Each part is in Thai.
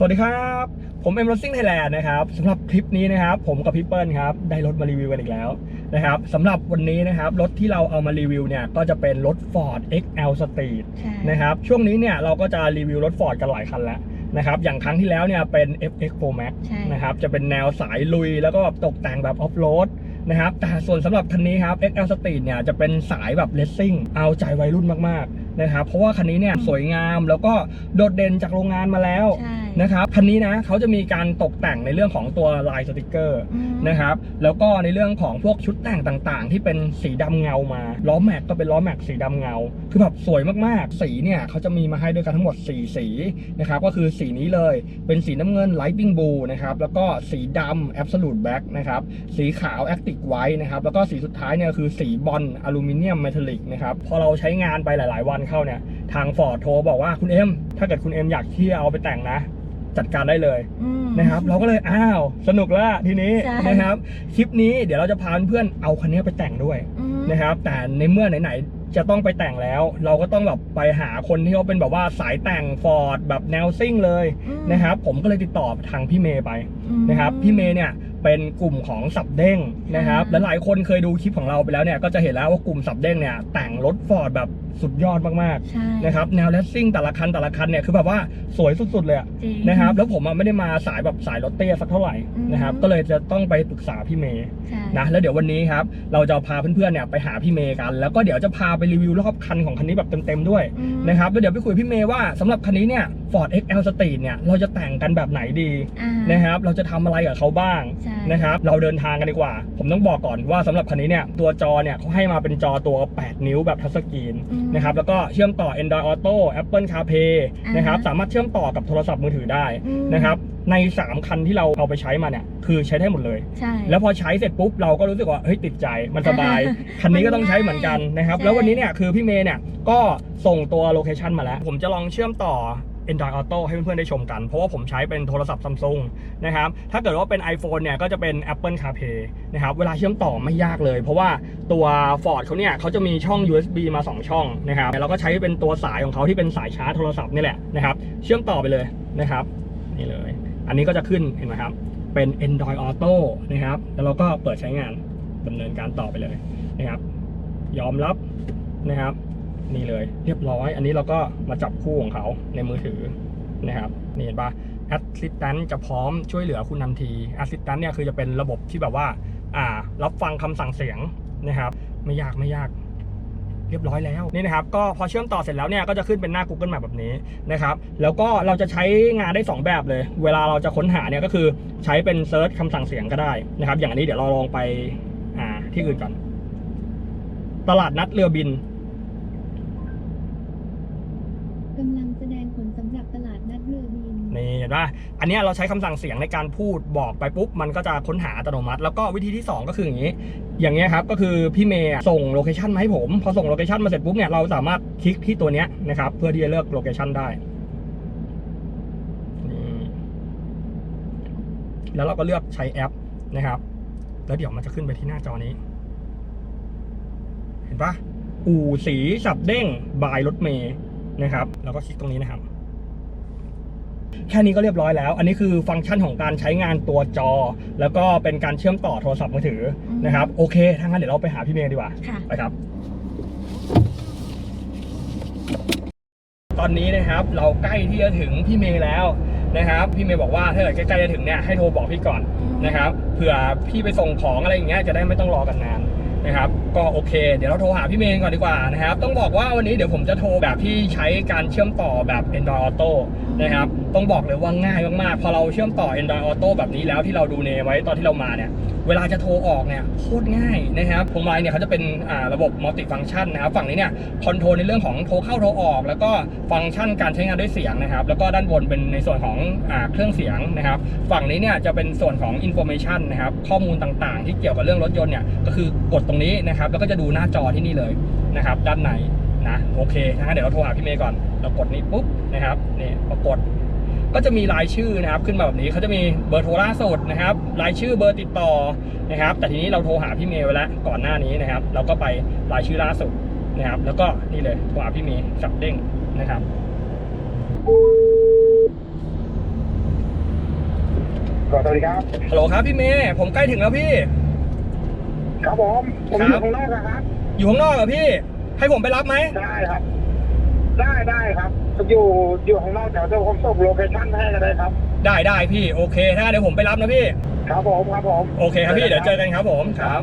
สวัสดีครับ ผมเอ็มรถซิ่งไทยแลนด์นะครับสำหรับคลิปนี้นะครับ ผมกับพี่เปิ้ลครับได้รถมารีวิวกันอีกแล้วนะครับสำหรับวันนี้นะครับรถที่เราเอามารีวิวเนี่ยก็จะเป็นรถ Ford XL Street ใช่นะครับช่วงนี้เนี่ยเราก็จะรีวิวรถ Ford กันหลายคันแล้วนะครับอย่างครั้งที่แล้วเนี่ยเป็น FX Pro Max ใช่นะครับจะเป็นแนวสายลุยแล้วก็แบบตกแต่งแบบออฟโรดนะครับแต่ส่วนสำหรับคันนี้ครับ XL Street เนี่ยจะเป็นสายแบบเลสซิ่งเอาใจวัยรุ่นมากๆนะครับเพราะว่าคันนี้เนี่ยสวยงามแล้วก็โดดเด่นจากโรงงานมาแล้วใช่ นะครับคันนี้นะเขาจะมีการตกแต่งในเรื่องของตัวลายสติกเกอร์อืมนะครับแล้วก็ในเรื่องของพวกชุดแต่งต่างๆ ที่เป็นสีดำเงามาล้อแม็กก็เป็นล้อแม็กสีดำเงา คือแบบสวยมากๆ สีเนี่ยเขาจะมีมาให้ด้วยกันทั้งหมด 4 สีนะครับก็คือสีนี้เลยเป็นสีน้ำเงิน Lightning Blue นะครับแล้วก็สีดำ Absolute Black นะครับสีขาว Active White นะครับแล้วก็สีสุดท้ายเนี่ยคือสีบอลอลูมิเนียมเมทัลลิกนะครับพอเราใช้งานไปหลาย ๆ วันเข้าเนี่ยทางฟอร์ดโทรบอกว่าคุณเอ็มถ้าเกิดคุณเอ็มอยากที่จะเอาไปแต่งนะ จัดการได้เลยอืม นะครับ เราก็เลยอ้าวสนุกแล้วทีนี้ใช่ นะครับคลิปนี้เดี๋ยวเราจะพาเพื่อนๆเอาคันนี้ไปแต่งด้วย อืม นะครับแต่ในเมื่อไหนๆจะต้องไปแต่งแล้ว เราก็ต้องแบบไปหาคนที่เขาเป็นแบบว่าสายแต่งฟอร์ดแบบแนวซิ่งเลยอืมนะครับผมก็เลยติดต่อทางพี่เมย์ไปอืม นะครับพี่เมย์เนี่ยเป็นกลุ่มของสับเด้งนะครับอ่า และหลายคนเคยดูคลิปของเราไปแล้วเนี่ยก็จะเห็นแล้วว่ากลุ่มสับเด้งเนี่ยแต่งรถฟอร์ดแบบ สุดยอดมากใช่ ๆนะครับแนวเลสซิ่งแต่ละคันแต่ละคันเนี่ยคือแบบว่าสวยสุดๆเลยอะจริงนะครับแล้วผมอะไม่ได้มาสายแบบสายรถเตี้ยสักเท่าไหร่อืมนะครับก็เลยจะต้องไปปรึกษาพี่เมย์ ใช่ นะแล้วเดี๋ยววันนี้ครับเราจะพาเพื่อนๆเนี่ยไปหาพี่เมย์กัน แล้วก็เดี๋ยวจะพาไปรีวิวรอบคันของคันนี้แบบเต็มๆด้วยอืมนะครับแล้วเดี๋ยวไปคุยกับพี่เมย์ว่าสำหรับคันนี้เนี่ย Ford XL Street เนี่ยเราจะแต่งกันแบบไหนดีอ่านะครับ เราจะทำอะไรกับเขาบ้างใช่นะครับ เราเดินทางกันดีกว่า ผมต้องบอกก่อนว่าสำหรับคันนี้เนี่ยตัวจอเนี่ยเขาให้มาเป็นจอตัว 8 นิ้วแบบทัชสกรีน อืมนะครับแล้วก็เชื่อมต่อ Android Auto Apple CarPlay อ่าฮะนะครับสามารถเชื่อมต่อกับโทรศัพท์มือถือได้อืมนะครับใน 3 คันที่เราเอาไปใช้มาเนี่ยคือใช้ได้หมดเลยใช่แล้วพอใช้เสร็จปุ๊บเราก็รู้สึกว่าเฮ้ยติดใจมันสบาย คันนี้ก็ต้องใช้เหมือนกันนะครับใช่แล้ววันนี้เนี่ยคือพี่เมย์เนี่ยก็ส่งตัวโลเคชันมาแล้ว ผมจะลองเชื่อมต่อ Android Auto ให้เพื่อนๆได้ชมกัน เพราะว่าผมใช้เป็นโทรศัพท์ซัมซุงนะครับ ถ้าเกิดว่าเป็น iPhone เนี่ยก็จะเป็น Apple CarPlay นะครับ เวลาเชื่อมต่อไม่ยากเลย เพราะว่าตัว Ford เขาเนี่ยเขาจะมีช่อง USB มา 2 ช่องนะครับเราก็ใช้เป็นตัวสายของเขาที่เป็นสายชาร์จโทรศัพท์นี่แหละนะครับ เชื่อมต่อไปเลยนะครับ นี่เลย อันนี้ก็จะขึ้นเห็นไหมครับ เป็น Android Auto นะครับ แล้วเราก็เปิดใช้งานดำเนินการต่อไปเลยนะครับ ยอมรับนะครับ นี่เลย เรียบร้อย อันนี้เราก็มาจับคู่ของเขาในมือถือนะครับนี่เห็นปะ Assistant จะพร้อมช่วยเหลือคุณทันที Assistant เนี่ยคือจะเป็นระบบที่แบบว่า อ่า รับฟังคำสั่งเสียงนะครับ ไม่ยากไม่ยาก เรียบร้อยแล้วนี่นะครับ ก็พอเชื่อมต่อเสร็จแล้วเนี่ยก็จะขึ้นเป็นหน้า Google Map แบบนี้นะครับ แล้วก็เราจะใช้งานได้ 2 แบบเลย เวลาเราจะค้นหาเนี่ยก็คือใช้เป็นเซิร์ชคำสั่งเสียงก็ได้นะครับ อย่างนนี้เดี๋ยวเราลองไปอ่าที่อื่นก่อน ตลาดนัดเรือบิน กำลังแสดงผลสำหรับตลาดนัดเรือบิน นี่เห็นปะอันนี้เราใช้คำสั่งเสียงในการพูดบอกไปปุ๊บมันก็จะค้นหาอัตโนมัติ แล้วก็วิธีที่ 2 ก็คืออย่างนี้ อย่างเงี้ครับก็คือพี่เมย์ส่งโลเคชันมาให้ผม พอส่งโลเคชันมาเสร็จปุ๊บเนี่ยเราสามารถคลิกที่ตัวเนี้ยนะครับเพื่อที่จะเลือกโลเคชันได้แล้วเราก็เลือกใช้แอปนะครับ แล้วเดี๋ยวมันจะขึ้นไปที่หน้าจอนี้ เห็นปะอู่สีสับเด้งบายรถเมย์นะครับ แล้วก็คลิกตรงนี้นะครับ แค่นี้ก็เรียบร้อยแล้ว อันนี้คือฟังก์ชันของการใช้งานตัวจอ แล้วก็เป็นการเชื่อมต่อโทรศัพท์มือถือนะครับ โอเค ถ้างั้นเดี๋ยวเราไปหาพี่เมย์ดีกว่า ค่ะ ไปครับ ตอนนี้นะครับเราใกล้ที่จะถึงพี่เมย์แล้วนะครับ พี่เมย์บอกว่าถ้าเกิดใกล้ๆจะถึงเนี่ยให้โทรบอกพี่ก่อนนะครับเผื่อพี่ไปส่งของอะไรอย่างเงี้ยจะได้ไม่ต้องรอกันนานนะครับก็โอเค เดี๋ยวเราโทรหาพี่เมย์ก่อนดีกว่านะครับ ต้องบอกว่าวันนี้เดี๋ยวผมจะโทรแบบที่ใช้การเชื่อมต่อแบบ Android Auto นะครับ ต้องบอกเลยว่าง่ายมากๆ พอเราเชื่อมต่อ Android Auto แบบนี้แล้วที่เราดูเนไว้ตอนที่เรามาเนี่ย เวลาจะโทรออกเนี่ยโคตรง่ายนะครับพวงมาลัยเนี่ยเขาจะเป็นระบบมัลติฟัง c t ชันนะครับ ฝั่งนี้เนี่ยคอนโทรลในเรื่องของโทรเข้าโทรออก แล้วก็ฟังก์ชันการใช้งานด้วยเสียงนะครับ แล้วก็ด้านบนเป็นในส่วนของอเครื่องเสียงนะครับ ฝั่งนี้เนี่ยจะเป็นส่วนของ Information นะครับ ข้อมูลต่างๆ ที่เกี่ยวกับเรื่องรถยนต์เนี่ย ก็คือกดตรงนี้นะครับ แล้วก็จะดูหน้าจอที่นี่เลยนะครับ ด้านในนะ โอเคนะเดี๋ยวเราโทรหาพี่เมย์ก่อน เรากดนี้ปุ๊บนะครับ นี่พอกด ก็จะมีรายชื่อนะครับขึ้นมาแบบนี้เขาจะมีเบอร์โทรล่าสุดนะครับ รายชื่อเบอร์ติดต่อนะครับ แต่ทีนี้เราโทรหาพี่เมย์ไว้แล้วก่อนหน้านี้นะครับ เราก็ไปรายชื่อล่าสุดนะครับ แล้วก็นี่เลยโทรหาพี่เมย์สับเด้งนะครับสวัสดีครับฮัลโหลครับพี่เมย์ผมใกล้ถึงแล้วพี่ ครับผมผมคอรับยู่ข้างนอกนะครับ อยู่ข้างนอกเหรอพี่ ให้ผมไปรับไหมได้ครับ ได้ได้ครับ อยู่อยู่ข้างนอกเดี๋ยวจะผมส่งโลเคชั่นให้ก็ได้ครับ ได้ได้พี่โอเคถ้าเดี๋ยวผมไปรับนะพี่ ครับผมครับผมโอเคครับพี่เดี๋ยวเจอกันครับผมครับ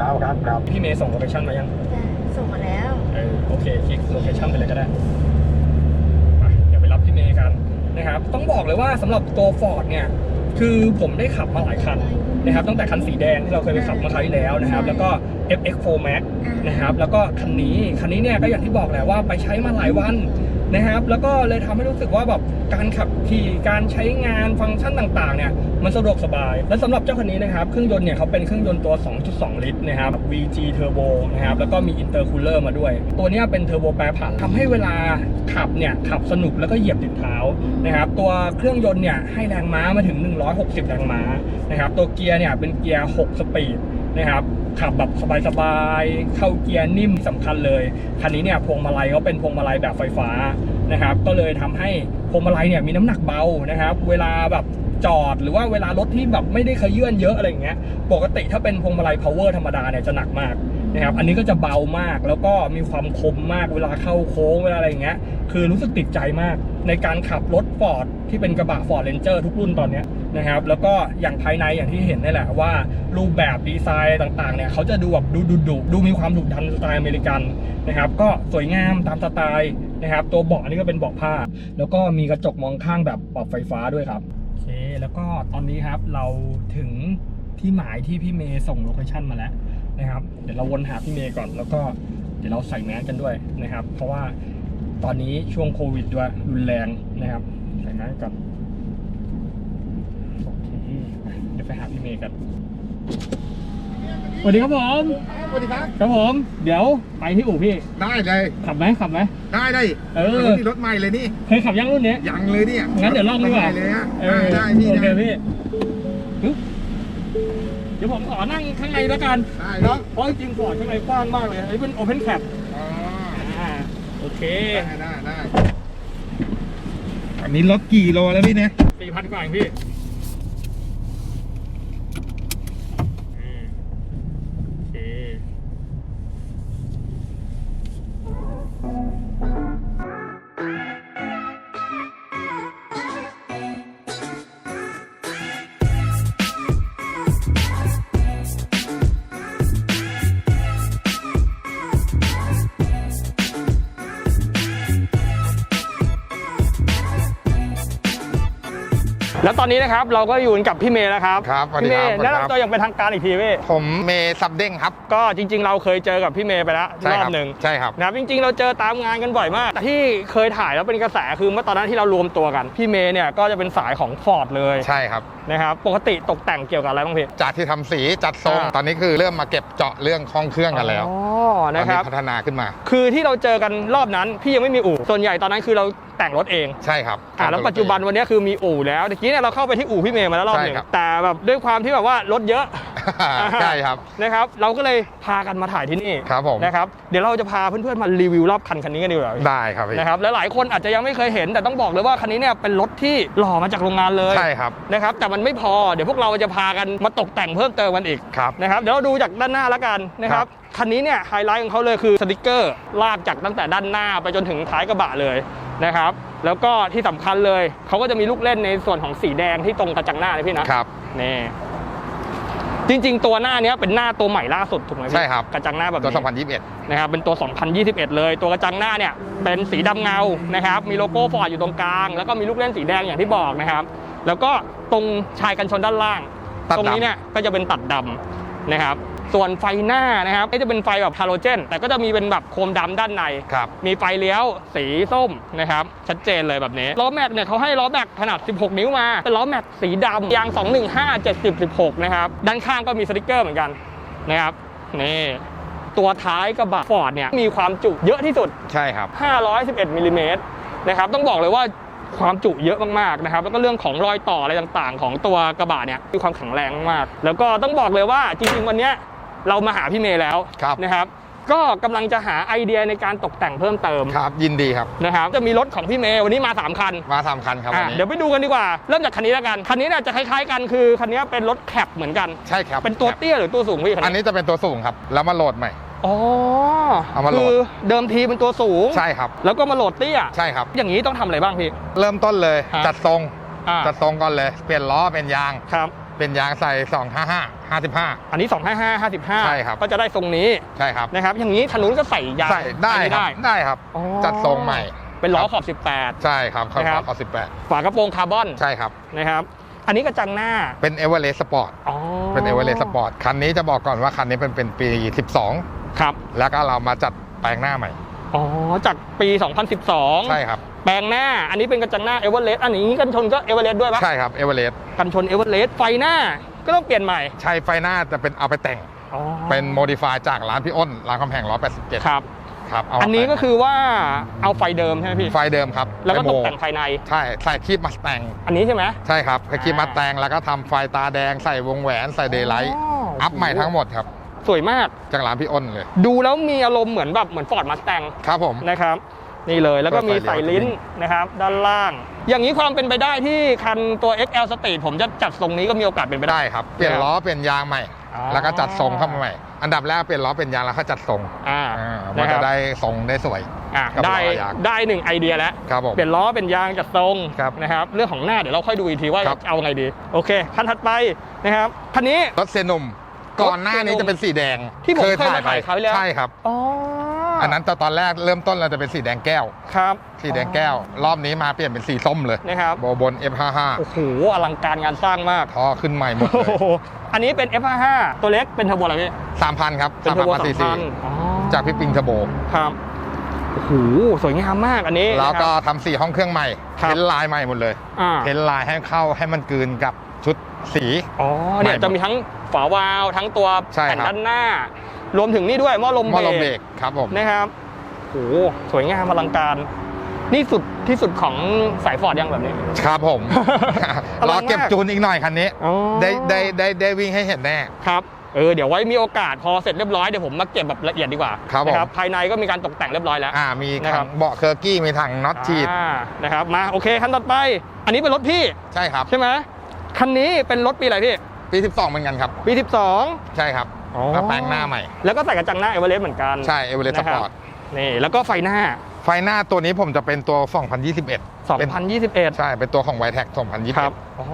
ครับครับครับพี่เมย์ส่งโลเคชั่นมายังแต่ส่งมาแล้วเออโอเคคลิกโลเคชั่นไปเลยก็ได้ไปเดี๋ยวไปรับพี่เมย์กันนะครับ ต้องบอกเลยว่าสำหรับตัวฟอร์ดเนี่ย คือผมได้ขับมาหลายคันนะครับ ตั้งแต่คันสีแดงที่เราเคยไปขับมาคราวที่แล้วนะครับ แล้วก็ FX4 Max นะครับ แล้วก็คันนี้ คันนี้เนี่ยก็อย่างที่บอกแหละว่าไปใช้มาหลายวัน นะครับ แล้วก็เลยทำให้รู้สึกว่าแบบการขับขี่การใช้งานฟังก์ชันต่างๆเนี่ยมันสะดวกสบาย และสำหรับเจ้าคันนี้นะครับเครื่องยนต์เนี่ยเขาเป็นเครื่องยนต์ตัว 2.2 ลิตรนะครับ VG Turbo นะครับแล้วก็มี Intercooler มาด้วย ตัวนี้เป็นเทอร์โบแปรผันทำให้เวลาขับเนี่ยขับสนุกแล้วก็เหยียบติดเท้านะครับตัวเครื่องยนต์เนี่ยให้แรงม้ามาถึง 160 แรงม้านะครับตัวเกียร์เนี่ยเป็นเกียร์ 6 สปีด นะครับขับแบบสบายๆ เข้าเกียร์นิ่มสำคัญเลย คันนี้เนี่ยพวงมาลัยเขาเป็นพวงมาลัยแบบไฟฟ้านะครับ ก็เลยทำให้พวงมาลัยเนี่ยมีน้ำหนักเบานะครับ เวลาแบบจอดหรือว่าเวลารถที่แบบไม่ได้ขยื่นเยอะอะไรอย่างเงี้ย ปกติถ้าเป็นพวงมาลัย power ธรรมดาเนี่ยจะหนักมาก นะครับอันนี้ก็จะเบามากแล้วก็มีความคมมากเวลาเข้าโค้งเวลาอะไรอย่างเงี้ยคือรู้สึกติดใจมากในการขับรถฟอร์ดที่เป็นกระบะฟอร์ดเรนเจอร์ทุกรุ่นตอนนี้นะครับแล้วก็อย่างภายในอย่างที่เห็นนี่แหละว่า รูปแบบดีไซน์ต่างๆเนี่ยเขาจะดูแบบดูดุดุดูมีความดุดันสไตล์อเมริกันนะครับก็สวยงามตามสไตล์นะครับตัวเบาะนนี้ก็เป็นเบาะผ้า แล้วก็มีกระจกมองข้างแบบปรับไฟฟ้าด้วยครับโอเคแล้วก็ตอนนี้ครับเราถึงที่หมายที่พี่เมย์ส่งโลเคชั่นมาแล้ว นะครับ เดี๋ยวเราวนหาพี่เมย์ก่อน แล้วก็เดี๋ยวเราใส่แมสกันด้วยนะครับ เพราะว่าตอนนี้ช่วงโควิดด้วยรุนแรงนะครับ ใส่แมสก่อนโอเคไปเดี๋ยวไปหาพี่เมย์กันสวัสดีครับผมสวัสดีครับ ครับผม เดี๋ยวไปที่อู่พี่ ได้เลย ขับไหมขับไหม ได้ได้ เออรถนี่รถใหม่เลยนี่ เคยขับยังรุ่นนี้ ยังเลยเนี่ย งั้นเดี๋ยวลองดีกว่าใหม่เลยฮะเออได้พี่โอเคได้พี่ปึ๊บ เดี๋ยวผมขอนั่งข้างในแล้วกันได้เนาะเพราะจริงๆฟอร์ดข้างในกว้างมากเลยอันนี้เป็นโอเพนแคปอ๋ออ่าโอเคได้ได้ได้อันนี้รถกี่โลแล้วพี่เนี่ยสี่พันกว่าเองพี่ แล้วตอนนี้นะครับเราก็อยู่กับพี่เมย์แล้วครับครับสวัสดีพี่เมครับย์สวัสดีแนะครับนำตัวอย่างเป็นทางการอีกทีพี่ผมเมย์ซับเด้งครับ ก็จริง ๆ เราเคยเจอกับพี่เมย์ไปแล้วใช่รอครับบหนึ่งใช่ครับนะครับจริง ๆ เราเจอตามงานกันบ่อยมากแต่ที่เคยถ่ายแล้วเป็นกระแสคือเมื่อตอนนั้นที่เรารวมตัวกันพี่เมย์เนี่ยก็จะเป็นสายของฟอร์ดเลยใช่ครับนะครับปกติตกแต่งเกี่ยวกับอะไรบ้างพี่จากที่ทำสีจัดทรงอ่าตอนนี้คือเริ่มมาเก็บเจาะเรื่องห้องเครื่องกันแล้วอ๋อตอนนะคนี้รับพัฒนาขึ้นมา คือที่เราเจอกันรอบนั้นพี่ยังไม่มีอู่ส่วนใหญ่ตอนนั้นคือเราแต่งรถเองใช่ครับอ่าแล้วปัจจุบันวันนี้คือมีอู่แล้วตะกี้เนี่ยเราเข้าไปที่อู่พี่เมย์มาแล้วรอบหนึ่งใช่ครับแต่แบบด้วยความที่แบบว่ารถเยอะใช่ครับนะครับเราก็เลยพากันมาถ่ายที่นี่ครับผมนะครับเดี๋ยวเราจะพาเพื่อนๆมารีวิวรอบคันคันนี้กันดีกว่าพี่ได้ครับพี่นะครับและหลายคนอาจจะยังไม่เคยเห็นแต่ต้องบอกเลยว่าคันนี้เนี่ยเป็นรถที่หล่อมาจากโรงงานเลยใช่ครับนะครับแต่มันไม่พอเดี๋ยวพวกเราจะพากันมาตกแต่งเพิ่มเติมกันอีกครับนะครับเดี๋ยวเราดูจากด้านหน้าแล้วกันนะครับคันนี้เนี่ยไฮไลท์ของเขาเลยคือสติกเกอร์ลากจากตั้งแต่ด้านหน้าไปจนถึงท้ายกระบะเลย นะครับ แล้วก็ที่สำคัญเลยเขาก็จะมีลูกเล่นในส่วนของสีแดงที่ตรงกระจังหน้าเลยพี่นะครับนี่จริง ๆ ตัวหน้าเนี้ยเป็นหน้าตัวใหม่ล่าสุดถูกไหมพี่ใช่ครับกระจังหน้าแบบตัวนี้2021 นะครับเป็นตัว 2021 เลย ตัวกระจังหน้าเนี่ยเป็นสีดำเงานะครับ มีโลโก้ฟอร์ดอยู่ตรงกลาง แล้วก็มีลูกเล่นสีแดงอย่างที่บอกนะครับ แล้วก็ตรงชายกันชนด้านล่างตัดดำตรงนี้เนี่ยก็จะเป็นตัดดำนะครับ ส่วนไฟหน้านะครับก็จะเป็นไฟแบบฮาโลเจน แต่ก็จะมีเป็นแบบโคมดำด้านในครับมีไฟเลี้ยวสีส้มนะครับ ชัดเจนเลยแบบนี้ ล้อแม็กเนี่ยเขาให้ล้อแม็กขนาด 16 นิ้วมา เป็นล้อแม็กสีดำยาง 215 70 16 นะครับ ด้านข้างก็มีสติกเกอร์เหมือนกันนะครับ นี่ตัวท้ายกระบะฟอร์ดเนี่ยมีความจุเยอะที่สุด ใช่ครับ 511มิลลิเมตรนะครับต้องบอกเลยว่าความจุเยอะมากๆนะครับ แล้วก็เรื่องของรอยต่ออะไรต่างๆ ของตัวกระบะเนี่ยมีความแข็งแรงมากๆแล้วก็ต้องบอกเลยว่าจริงๆวันเนี้ย เรามาหาพี่เมย์แล้วครับนะครับก็กำลังจะหาไอเดียในการตกแต่งเพิ่มเติมครับ ยินดีครับนะครับจะมีรถของพี่เมย์วันนี้มา 3 คันมาทำคันครับวัอะนนี้เดี๋ยวไปดูกันดีกว่า เริ่มจากคันนี้แล้วกัน คันนี้เนี่ยจะคล้ายๆกันคือคันนี้เป็นรถแคปเหมือนกันใช่ครับเป็นตัวเตี้ยหรือตัวสูงพี่คันอันนี้นี้จะเป็นตัวสูงครับ แล้วมาโหลดใหม่อ๋อเอามาโหลดคือเดิมทีเป็นตัวสูงใช่ครับ แล้วก็มาโหลดเตี้ยใช่ครับอย่างนี้ต้องทำอะไรบ้างพี่เริ่มต้นเลยฮะจัดทรงอ่าจัดทรงก่อนเลย เปลี่ยนล้อเป็นยางครับเป็นยางใส่255 55 อันนี้ 255 55 ใช่ครับ ก็จะได้ทรงนี้ใช่ครับนะครับ อย่างนี้ทางนู้นก็ใส่ยางใส่ได้อันนี้ครับได้ครับ อ๋อจัดทรงใหม่ เป็นล้อครับขอบ18ใช่ครับเขานะครับเขา18 ฝากระโปรงคาร์บอนใช่ครับ นะครับ อันนี้กระจังหน้าเป็นเอเวอเรสต์สปอร์ตอ๋อเป็นเอเวอเรสต์สปอร์ตคันนี้จะบอกก่อนว่าคันนี้เป็นเป็นปี12ครับแล้วก็เรามาจัดแปลงหน้าใหม่ อ๋อจากปี 2012 ใช่ครับ แปลงหน้า อันนี้เป็นกระจังหน้าเอเวอเรสต์อันนี้กันชนก็เอเวอเรสต์ด้วยปะใช่ครับเอเวอเรสต์กันชนเอเวอเรสต์ไฟหน้า ก็ต้องเปลี่ยนใหม่ใช่ไฟหน้าจะเป็นเอาไปแต่งอ๋อเป็นโมดิฟายจากร้านพี่อ้นร้านคำแพง187 ครับครับเามาอันนี้ก็แต่งคือว่าเอาไฟเดิมใช่ไหมพี่ ไฟเดิมครับ แล้วก็ไปตโมกแต่งภายใน ใช่ใส่ครีบมาสแตงอันนี้ใช่ไหมใช่ครับใส่ครีบอ่ามมาสแตงแล้วก็ทำไฟตาแดงใส่วงแหวนใส่เดย์ไลท์อ๋ออัอัพใหม่ทั้งหมดครับ สวยมากจากร้านพี่อ้นเลย ดูแล้วมีอารมณ์เหมือนแบบเหมือนฟอร์ดมาสแตงครับผมนะครับ นี่เลยแล้วก็มีเปิดไฟใส่เลี้ยวลิ้นนะครับ ด้านล่าง อย่างนี้ความเป็นไปได้ที่คันตัว XL Street ผมจะจัดทรงนี้ก็มีโอกาสเป็นไปได้ได้ครับ เปลี่ยนล้อเปลี่ยนยางใหม่อ๋อแล้วก็จัดทรงเข้ามาใหม่ อันดับแรกเปลี่ยนล้อเปลี่ยนยางแล้วก็จัดทรงอ่าอ่านะมันคจะรับได้ทรงได้สวยอะกับได้ล้อยางได้หนึ่งไอเดียแล้วครับผมเปลี่ยนล้อเป็นยางจัดทรงครับนะครับเรื่องของหน้าเดี๋ยวเราค่อยดูอีกทีว่าครับจะเอาไงดีโอเคคันถัดไปนะครับคันนี้รถเซนุ่มก่อนหน้านี้จะเป็นสีแดงที่ผมเคยมาถ่ายคราวที่แล้วใช่ครับอ๋อ อัอันนั้นตอนตอนแรกเริ่มต้นเราจะเป็นสีแดงแก้ว ครับ สีแดงแก้ว รอบนี้มาเปลี่ยนเป็นสีส้มเลยนะครับโบบน F55 โอ้โหอลังการงานสร้างมากท่อขึ้นใหม่หมดเลโอ้ยโหอันนี้เป็น F55 ตัวเล็กเป็นเทอร์โบอะไรพี่3,000ครับเป็นเทอร์โบ3,000สาซีมซีพันอ๋อจากพี่ปิงเทอร์โบครับโอ้โหสวยงามมากอันนี้ แล้วก็นะครับทำสีห้องเครื่องใหม่ครับเพ้นท์ลายใหม่หมดเลยอ่าเพ้นท์ลายให้เข้าให้มันกลืนกับชุดสี อ๋อเนี่ยใหม่หมดจะมีทั้ง ฝาวาล์วทั้งตัวใช่แผ่นครับด้านหน้า รวมถึงนี่ด้วยหม้อลมหม้อลมเบเบรรกกครับผมนะครับโอ้โหสวยงามอลังการนี่สุดที่สุดของสายฟอร์ดยังแบบนี้ ครับผมอลัรงอมากเก็บจูนอีกหน่อยคันนี้อ๋อได้ได้ได้ได้วิ่งให้เห็นแน่ ครับ เออ เดี๋ยวไว้มีโอกาสพอเสร็จเรียบร้อยเดี๋ยวผมมาเก็บแบบละเอียดดีกว่า ครับผมนะภายในก็มีการตกแต่งเรียบร้อยแล้ว อ่า มีนะครัถับงเบาะเคอร์กี้มีถังน็อตฉีดอ่านะครับ มาโอเคคันต่อไป อันนี้เป็นรถพี่ ใช่ครับ ใช่ไหมคันนี้เป็นรถปีอะไรพี่ ปี 12 เหมือนกันครับ ปี 12ใใช่ครับอ๋อมาแปลงหน้าใหม่ แล้วก็ใส่กระจังหน้าเอเวอเรสต์เหมือนกันใช่เอเวอเรสต์สนะคปบอร์ตนี่แล้วก็ไฟหน้า ไฟหน้าตัวนี้ผมจะเป็นตัว 2021เป็น2021 ใช่เป็นตัวของไวแท็กครับ2021อ๋อ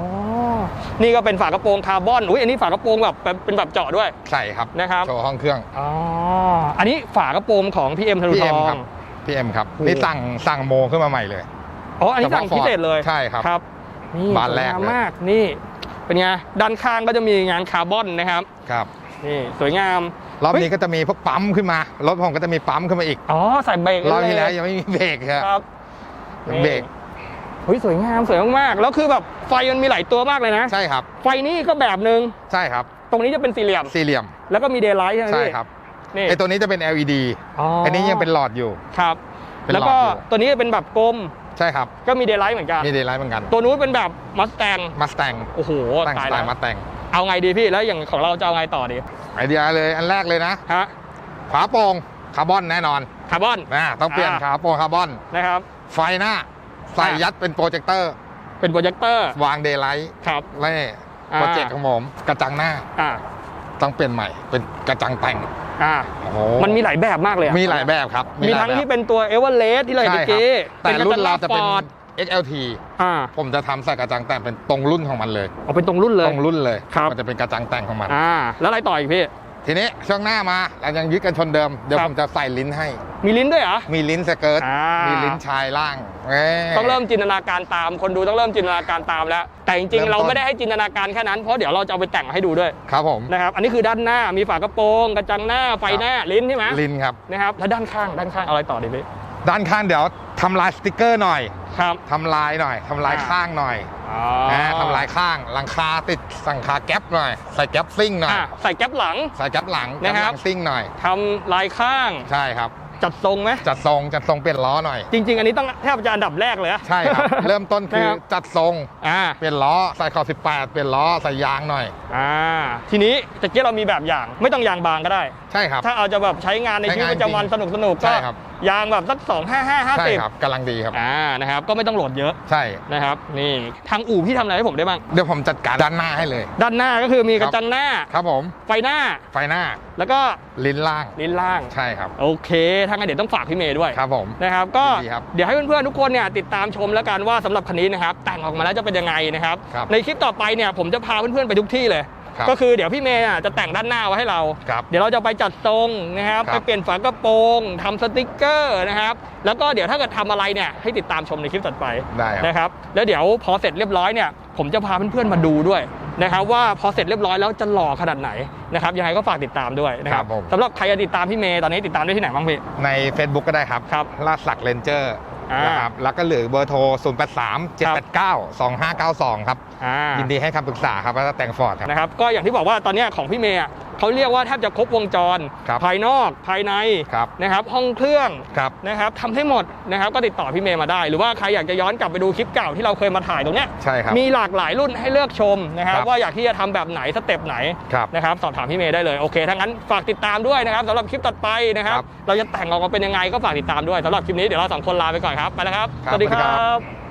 นี่ก็เป็นฝากระโปรงคาร์บอนอุ้ยอันนี้ฝากระโปรงแบบเป็นเป็นแบบเจาะด้วย ใช่ครับนะครับ โชว์ห้องเครื่อง อ๋ออันนี้ฝากระโปรงของพี่เอ็มทะลุท PM อง ครับพี่เอ็มครับโอ้ นี่สั่งสั่งโมขึ้นมาใหม่เลย อ๋ออันนี้สั่งพิเศษเลยใช่ครับ ครับนี่บานแรกสวยงามเลยมากนี่ เป็นไงด้านข้างก็จะมีงานคาร์บอนนะครับครับนี่สวยงามรอบเฮ้ยนี้ก็จะมีพวกปั๊มขึ้นมารถผมก็จะมีปั๊มขึ้นมาอีกอ๋อใส่เบรกรอบที่แล้วเยยังไม่มีเบรกครับครับเบรกเฮ้ยสวยงามสวยมากๆแล้วคือแบบไฟมันมีหลายตัวมากเลยนะใช่ครับ ไฟนี่ก็แบบหนึ่งใช่ครับ ตรงนี้จะเป็นสี่เหลี่ยมสี่เหลี่ยม แล้วก็มีเดย์ไลท์ใช่ไหมใช่พี่ครับนี่ไอตัวนี้จะเป็น LED อ๋ออันนี้ยังเป็นหลอดอยู่ครับเป็นหลอดแล้วก็อยู่ตัวนี้เป็นแบบกลม ใช่ครับ ก็มีเดย์ไลท์เหมือนกัน มีเดย์ไลท์เหมือนกัน ตัวนู้นเป็นแบบมัสแตงมาสแตงโอ้โหแต่งตาสยไตแล้วล์มาแต่งเอาไงดีพี่แล้วอย่างของเราจะเอาไงต่อดีไอเดียเลยอันแรกเลยนะฮะฝาโปร่งคาร์บอนแน่นอนคาร์บอนนะต้องเปลี่ยนอ่าฝาโปร่งคาร์บอนนะครับ ไฟหน้าใส่อ่ายัยัดเป็นโปรเจคเตอร์ เป็นโปรเจคเตอร์วางเดย์ไลท์ครับเล่อ่าโปรเจกต์ของผมกระจังหน้าอ่าต้องเปลี่ยนใหม่เป็นกระจังแต่ง อ่าโอ้โหมันมีหลายแบบมากเลยอะมีหลายแบบครับมีหลายทั้งแบบที่เป็นตัวเอเวอเรสต์ที่เราเห็นใช่เมื่อครับกี้แต่รุ่นเราจะเป็นฟอร์ด XLT อ่าผมจะทำใส่กระจังแต่งเป็นตรงรุ่นของมันเลย เอาเป็นตรงรุ่นเลย ตรงรุ่นเลย ครับ มันจะเป็นกระจังแต่งของมัน อ่าแล้วอะไรต่ออีกพี่ ทีนี้ช่วงหน้ามาเรายังยึดกันชนเดิม เดี๋ยวครับผมจะใส่ลิ้นให้ มีลิ้นด้วยเหรอ มีลิ้นสเกิร์ตอ่ามีมีลิ้นชายล่างเอ้ยต้องเริ่มจินตนาการตาม คนดูต้องเริ่มจินตนาการตามแล้ว แต่จริงเริ่ๆมต้นเราไม่ได้ให้จินตนาการแค่นั้น เพราะเดี๋ยวเราจะเอาไปแต่งให้ดูด้วย ครับผม นะครับ อันนี้คือด้านหน้า มีฝากระโปรง กระจังหน้า ไฟหน้า ลิ้นใช่ไหมลิ้นครับ นะครับ แล้วด้านข้าง ด้านข้างเอาอะไรต่อดีพี่ ด้านข้างเดี๋ยวทำลายสติกเกอร์หน่อย ครับทำลายหน่อยทำลายอ่าข้างหน่อย อ๋อนะทำลายข้างหลังคาติดสังคาแก๊ปหน่อย ใส่แก๊ปซิ่งหน่อยอะใส่แก๊ปหลัง ใส่แก๊ปหลังนะแก๊ปครับหลังซิ่งหน่อยทำลายข้าง ใช่ครับ จัดทรงไหมจัดทรงจัดทรงเปลี่ยนล้อหน่อย จริง ๆ อันนี้ต้องแทบจะอันดับแรกเลยอะใช่ครับ เริ่มต้นคือนะครับจัดทรงอ่าเปลี่ยนล้อ ใส่ขอบ18 เปลี่ยนล้อ ใส่ยางหน่อย อ่า ทีนี้ตะเกียเรามีแบบอย่าง ไม่ต้องยางบางก็ได้ ใช่ครับ ถ้าเอาจะแบบใช้งานในใช้ชีวิตงานประจำวันจริสงนุกสนุกๆก็ใช่ครับยางแบบสัก2 5 5ใช่50ครับกำลังดีครับอ่านะครับก็ไม่ต้องโหลดเยอะใช่นะครับนี่ทางอู่พี่ทำอะไรให้ผมได้บ้างเดี๋ยวผมจัดการด้านหน้าให้เลย ด้านหน้าก็คือมีกระครับจังหน้าครับผมไฟหน้าไฟหน้า แล้วก็ลิ้นล่างลิ้นล่างใช่ครับโอเคถ้างั้นเดี๋ยวต้องฝากพี่เมย์ด้วยครับผมนะครับก็ยินดีครับเดี๋ยวให้เพื่อนๆทุกคนเนี่ยติดตามชมแล้วกันว่าสำหรับคันนี้นะครับแต่งออกมาแล้วจะเป็นยังไงนะครับครับในคลิปต่อไปเนี่ยผมจะพาเพื่อนๆไปทุกที่เลยครับ ก็คือเดี๋ยวพี่เมย์อะจะแต่งด้านหน้าไว้ให้เราครับเดี๋ยวเราจะไปจัดทรงนะครับครัไปบเปลี่ยนฝากระโปรงทำสติกเกอร์นะครับแล้วก็เดี๋ยวถ้าเกิดทำอะไรเนี่ยให้ติดตามชมในคลิปต่อไปได้ครับนะครับแล้วเดี๋ยวพอเสร็จเรียบร้อยเนี่ยผมจะพาเพื่อนๆมาดูด้วยนะครับว่าพอเสร็จเรียบร้อยแล้วจะหล่อขนาดไหนนะครับยังไงก็ฝากติดตามด้วยนะครัครับบผมสำหรับใครจะติดตามพี่เมย์ตอนนี้ติดตามได้ที่ไหนบ้างพี่ใน Facebook ก็ได้ครับครับลาดสักเลนเจอร์อ่า นนะครับแล้วก็เหลือเบอร์โทร 0 8 3 7 8 9 2 5 9 2 ครับอ่ายินดีให้คำปรึกษาครับว่าแต่งฟอร์ดครับนะครับ ก็อย่างที่บอกว่าตอนเนี้ยของพี่เมย์อะเขาเรียกว่าแทบจะครบวงจรครับภายนอกภายในครับนะครับห้องเครื่องครับนะครับทำให้หมดนะครับก็ติดต่อพี่เมย์มาได้ หรือว่าใครอยากจะย้อนกลับไปดูคลิปเก่าที่เราเคยมาถ่ายตรงเนี้ยใช่ครับมีหลากหลายรุ่นให้เลือกชมนะครับครับว่าอยากที่จะทำแบบไหนสเต็ปไหนครับนะครับสอบถามพี่เมย์ได้เลยโอเคถ้างั้นฝากติดตามด้วยนะครับสำหรับคลิปต่อไปนะครับครับเราจะแต่งออกมาเป็นยังไงก็ฝากติดตามด้วยสำหรับคลิปนี้เดี๋ยวเราสองคนลาไปก่อนครับไปแล้วครับครับสวัสดีสวัสดีคครัรับบ